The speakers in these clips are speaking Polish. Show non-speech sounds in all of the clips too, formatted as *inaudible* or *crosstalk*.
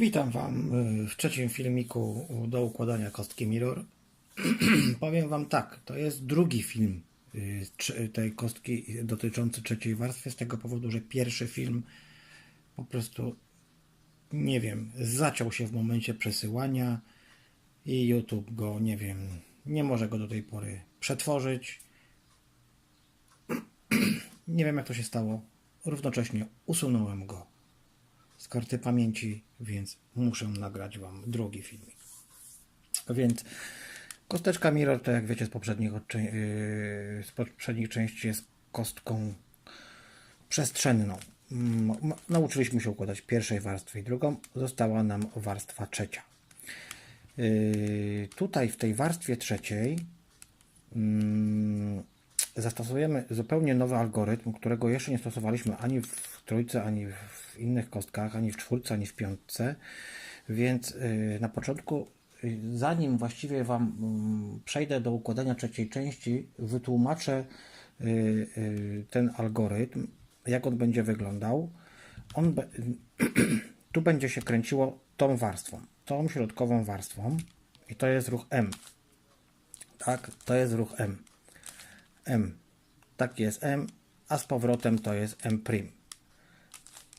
Witam Wam y, w trzecim filmiku do układania kostki Mirror. *clears throat* Powiem Wam tak, to jest drugi film y, tej kostki dotyczący trzeciej warstwy, z tego powodu, że pierwszy film po prostu, nie wiem, zaciął się w momencie przesyłania i YouTube go, nie wiem, nie może go do tej pory przetworzyć. Nie wiem jak to się stało. Równocześnie usunąłem go z karty pamięci, więc muszę nagrać Wam drugi filmik. Więc kosteczka Mirror, to jak wiecie z poprzednich, yy, z poprzednich części jest kostką przestrzenną. Mm, Nauczyliśmy się układać pierwszej warstwy i drugą, została nam warstwa trzecia. Yy, Tutaj w tej warstwie trzeciej mm, zastosujemy zupełnie nowy algorytm, którego jeszcze nie stosowaliśmy ani w trójce, ani w innych kostkach, ani w czwórce, ani w piątce. Więc y, na początku, y, zanim właściwie Wam mm, przejdę do układania trzeciej części, wytłumaczę y, ten algorytm, jak on będzie wyglądał. On be, *clears throat* tu będzie się kręciło tą warstwą, tą środkową warstwą i to jest ruch M. Tak, to jest ruch M. M. Tak jest M, a z powrotem to jest M'.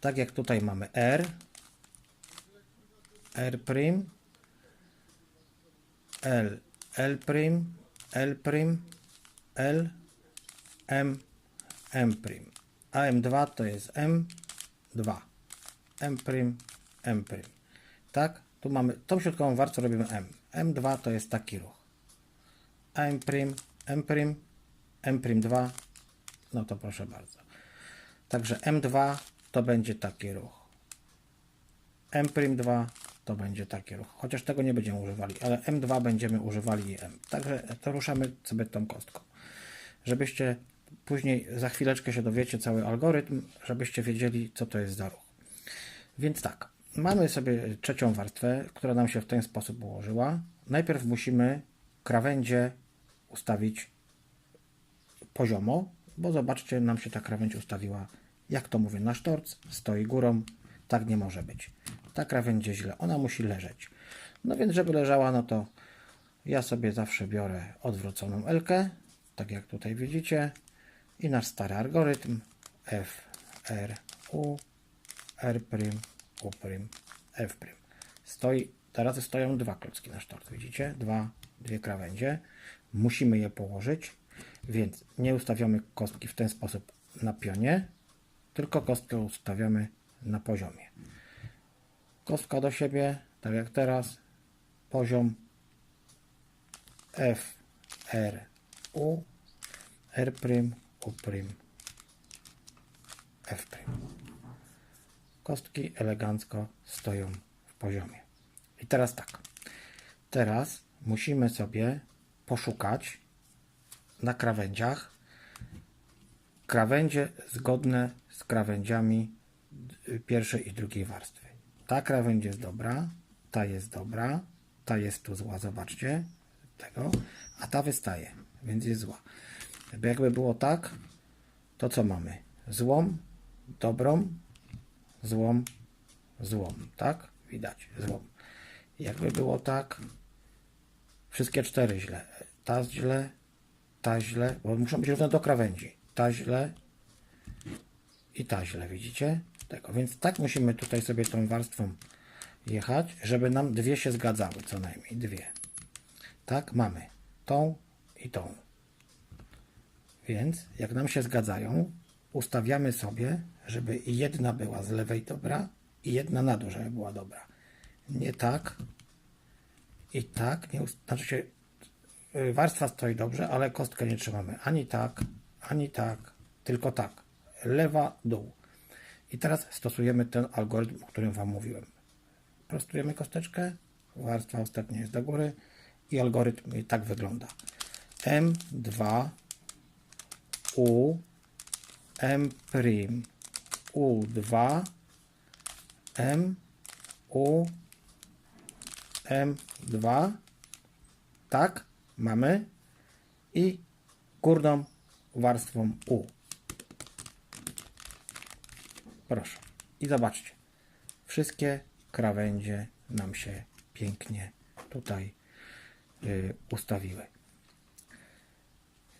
Tak jak tutaj mamy R, R', L, L', L', L, M, M'. A M2 to jest M2. M', M'. Tak? Tu mamy tą środkową warstwę robimy M. M2 to jest taki ruch. A M', M', M'2, no to proszę bardzo. Także M2 to będzie taki ruch. M'2 to będzie taki ruch. Chociaż tego nie będziemy używali, ale M2 będziemy używali i M. Także to ruszamy sobie tą kostką. Żebyście później za chwileczkę się dowiecie cały algorytm, żebyście wiedzieli, co to jest za ruch. Więc tak, mamy sobie trzecią warstwę, która nam się w ten sposób ułożyła. Najpierw musimy krawędzie ustawić poziomo, bo zobaczcie, nam się ta krawędź ustawiła, jak to mówię, na sztorc, stoi górą, tak nie może być. Ta krawędź jest źle, ona musi leżeć. No więc, żeby leżała, no to ja sobie zawsze biorę odwróconą L-kę, tak jak tutaj widzicie, i nasz stary algorytm F, R, U, R', U', F'. Stoi, teraz stoją dwa klocki na sztorc, widzicie? Dwa, dwie krawędzie. Musimy je położyć, więc nie ustawiamy kostki w ten sposób na pionie, tylko kostkę ustawiamy na poziomie. Kostka do siebie, tak jak teraz, poziom F, R, U, R', U', F'. Kostki elegancko stoją w poziomie. I teraz tak. Teraz musimy sobie poszukać na krawędziach krawędzie zgodne z krawędziami pierwszej i drugiej warstwy. Ta krawędź jest dobra, ta jest dobra, ta jest tu zła, zobaczcie, tego, a ta wystaje, więc jest zła. Jakby było tak, to co mamy? Złą, dobrą, złą, złą, tak? Widać, złą. Jakby było tak, wszystkie cztery źle. Ta źle, ta źle, bo muszą być równe do krawędzi. Ta źle i ta źle, widzicie? Tego. Więc tak musimy tutaj sobie tą warstwą jechać, żeby nam dwie się zgadzały, co najmniej dwie. Tak, mamy tą i tą. Więc jak nam się zgadzają, ustawiamy sobie, żeby jedna była z lewej dobra i jedna na dół, żeby była dobra. Nie tak i tak, nie, znaczy się warstwa stoi dobrze, ale kostkę nie trzymamy ani tak, ani tak, tylko tak. Lewa, dół. I teraz stosujemy ten algorytm, o którym Wam mówiłem. Prostujemy kosteczkę, warstwa ostatnia jest do góry i algorytm i tak wygląda. M2 U M prim U2 M U M2 tak mamy i górną warstwą U. Proszę. I zobaczcie. Wszystkie krawędzie nam się pięknie tutaj y, ustawiły.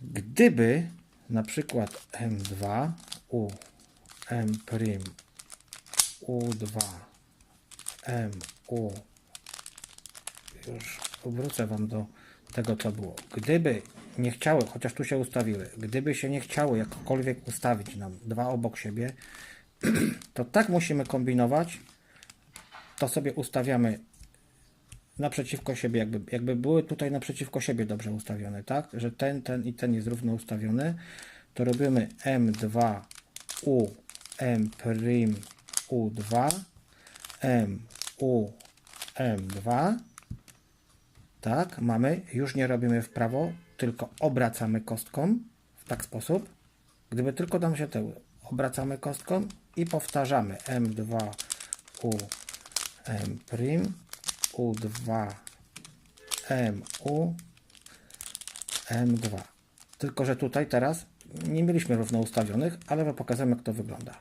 Gdyby na przykład M2 U M prim U2 M U już wrócę Wam do tego, co było. Gdyby nie chciały, chociaż tu się ustawiły, gdyby się nie chciały jakkolwiek ustawić nam dwa obok siebie, *clears throat* to tak musimy kombinować, to sobie ustawiamy naprzeciwko siebie, jakby, jakby były tutaj naprzeciwko siebie dobrze ustawione, tak? Że ten, ten i ten jest równo ustawiony, to robimy M2 U M prim U2 M U M2 tak, mamy, już nie robimy w prawo, tylko obracamy kostką w tak sposób. Gdyby tylko nam się to obracamy kostką i powtarzamy M2 U M prim U2 M U M2. Tylko, że tutaj teraz nie mieliśmy równo ustawionych, ale wam pokażemy jak to wygląda.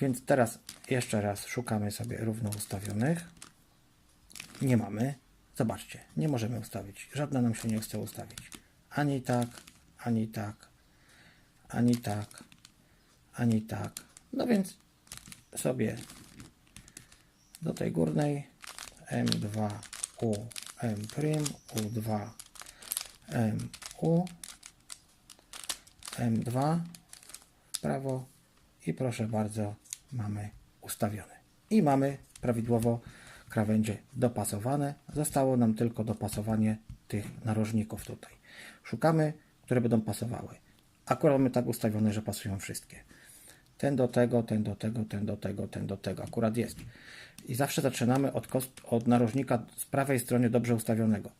Więc teraz jeszcze raz szukamy sobie równo ustawionych. Nie mamy. Zobaczcie, nie możemy ustawić. Żadna nam się nie chce ustawić. Ani tak, ani tak, ani tak, ani tak. No więc sobie do tej górnej M2 U M prim U2 M U M2 w prawo i proszę bardzo mamy ustawione. I mamy prawidłowo krawędzie dopasowane. Zostało nam tylko dopasowanie tych narożników tutaj. Szukamy, które będą pasowały. Akurat mamy tak ustawione, że pasują wszystkie. Ten do tego, ten do tego, ten do tego, ten do tego. Akurat jest. I zawsze zaczynamy od, kost, od narożnika z prawej strony dobrze ustawionego.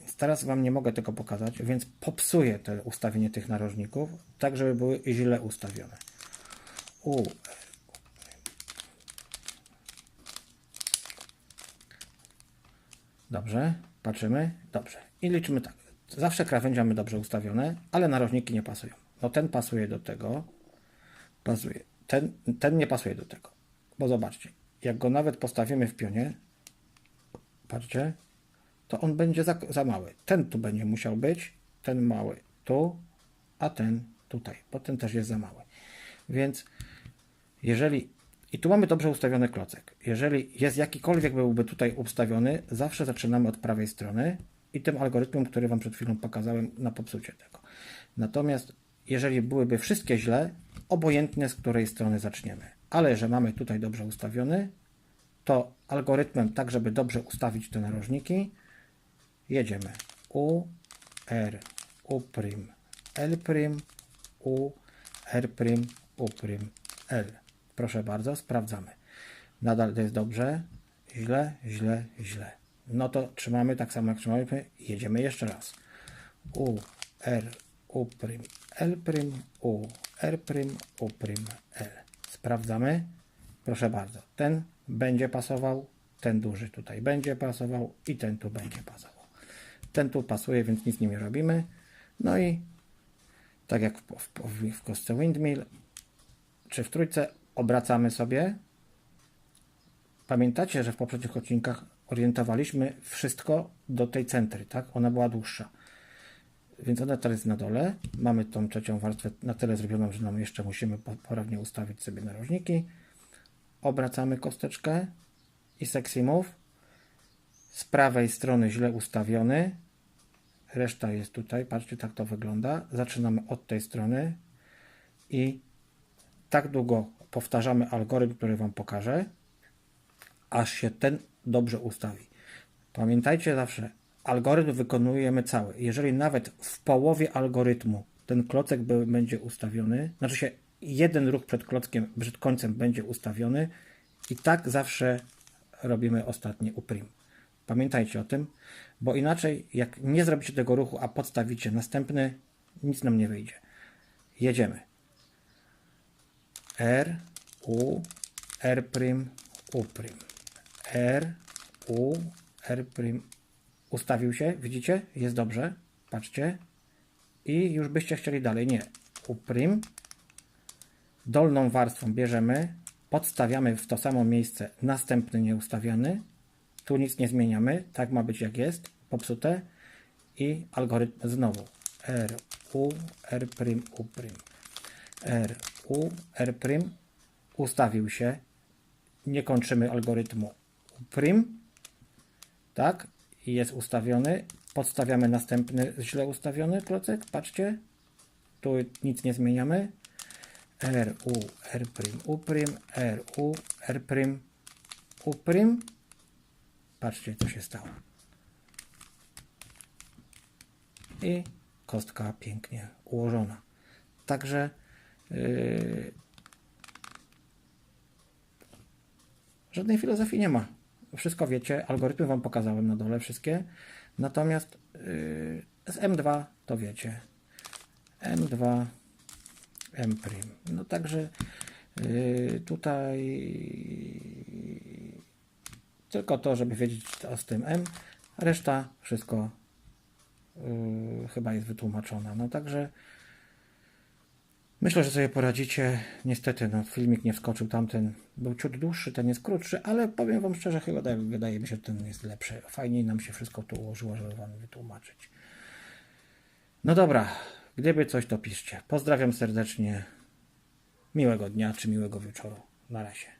Więc Teraz Wam nie mogę tego pokazać, więc popsuję te ustawienie tych narożników, tak żeby były źle ustawione. U, Dobrze, patrzymy. Dobrze. I liczymy tak. Zawsze krawędzie mamy dobrze ustawione, ale narożniki nie pasują. No ten pasuje do tego. Pasuje. Ten, ten nie pasuje do tego. Bo zobaczcie, jak go nawet postawimy w pionie, patrzcie, to on będzie za, za mały. Ten tu będzie musiał być, ten mały tu, a ten tutaj, bo ten też jest za mały. Więc jeżeli i tu mamy dobrze ustawiony klocek. Jeżeli jest jakikolwiek byłby tutaj ustawiony, zawsze zaczynamy od prawej strony i tym algorytmem, który Wam przed chwilą pokazałem na popsucie tego. Natomiast jeżeli byłyby wszystkie źle, obojętnie z której strony zaczniemy. Ale że mamy tutaj dobrze ustawiony, to algorytmem, tak żeby dobrze ustawić te narożniki, jedziemy U, R, U', L', U, R', U', L. Proszę bardzo, sprawdzamy. Nadal to jest dobrze. Źle, źle, źle. No to trzymamy tak samo jak trzymaliśmy. Jedziemy jeszcze raz. U, R, U', L', U, R', U', L. Sprawdzamy. Proszę bardzo. Ten będzie pasował, ten duży tutaj będzie pasował i ten tu będzie pasował. Ten tu pasuje, więc nic nie robimy. No i tak jak w, w, w kostce windmill, czy w trójce obracamy sobie. Pamiętacie, że w poprzednich odcinkach orientowaliśmy wszystko do tej centry, tak? Ona była dłuższa. Więc ona teraz jest na dole. Mamy tą trzecią warstwę na tyle zrobioną, że nam jeszcze musimy poprawnie ustawić sobie narożniki. Obracamy kosteczkę i sexy move. Z prawej strony źle ustawiony. Reszta jest tutaj. Patrzcie, tak to wygląda. Zaczynamy od tej strony i tak długo powtarzamy algorytm, który Wam pokażę, aż się ten dobrze ustawi. Pamiętajcie zawsze, algorytm wykonujemy cały. Jeżeli nawet w połowie algorytmu ten klocek będzie ustawiony, znaczy się jeden ruch przed klockiem, przed końcem będzie ustawiony i tak zawsze robimy ostatni uprim. Pamiętajcie o tym, bo inaczej jak nie zrobicie tego ruchu, a podstawicie następny, nic nam nie wyjdzie. Jedziemy. R, U, R', U'. R, U, R'. Ustawił się, widzicie? Jest dobrze. Patrzcie. I już byście chcieli dalej. Nie. uprim. Dolną warstwą bierzemy, podstawiamy w to samo miejsce następny nieustawiony. Tu nic nie zmieniamy, tak ma być jak jest, popsute. I algorytm znowu. R, U, R U. R, U, R. Ustawił się. Nie kończymy algorytmu prim. Tak, i jest ustawiony. Podstawiamy następny źle ustawiony klocek. Patrzcie. Tu nic nie zmieniamy. R, U, R U R, U, R U. Patrzcie, co się stało. I kostka pięknie ułożona. Także żadnej filozofii nie ma. Wszystko wiecie, algorytmy Wam pokazałem na dole wszystkie. Natomiast yy, z M2 to wiecie. M2 M'. No także yy, tutaj tylko to, żeby wiedzieć co z tym M. Reszta wszystko yy, chyba jest wytłumaczona. No także myślę, że sobie poradzicie. Niestety no, filmik nie wskoczył tamten. Był ciut dłuższy, ten jest krótszy, ale powiem Wam szczerze, chyba wydaje, mi się, że ten jest lepszy. Fajniej nam się wszystko tu ułożyło, żeby Wam wytłumaczyć. No dobra, gdyby coś to piszcie. Pozdrawiam serdecznie. Miłego dnia czy miłego wieczoru. Na razie.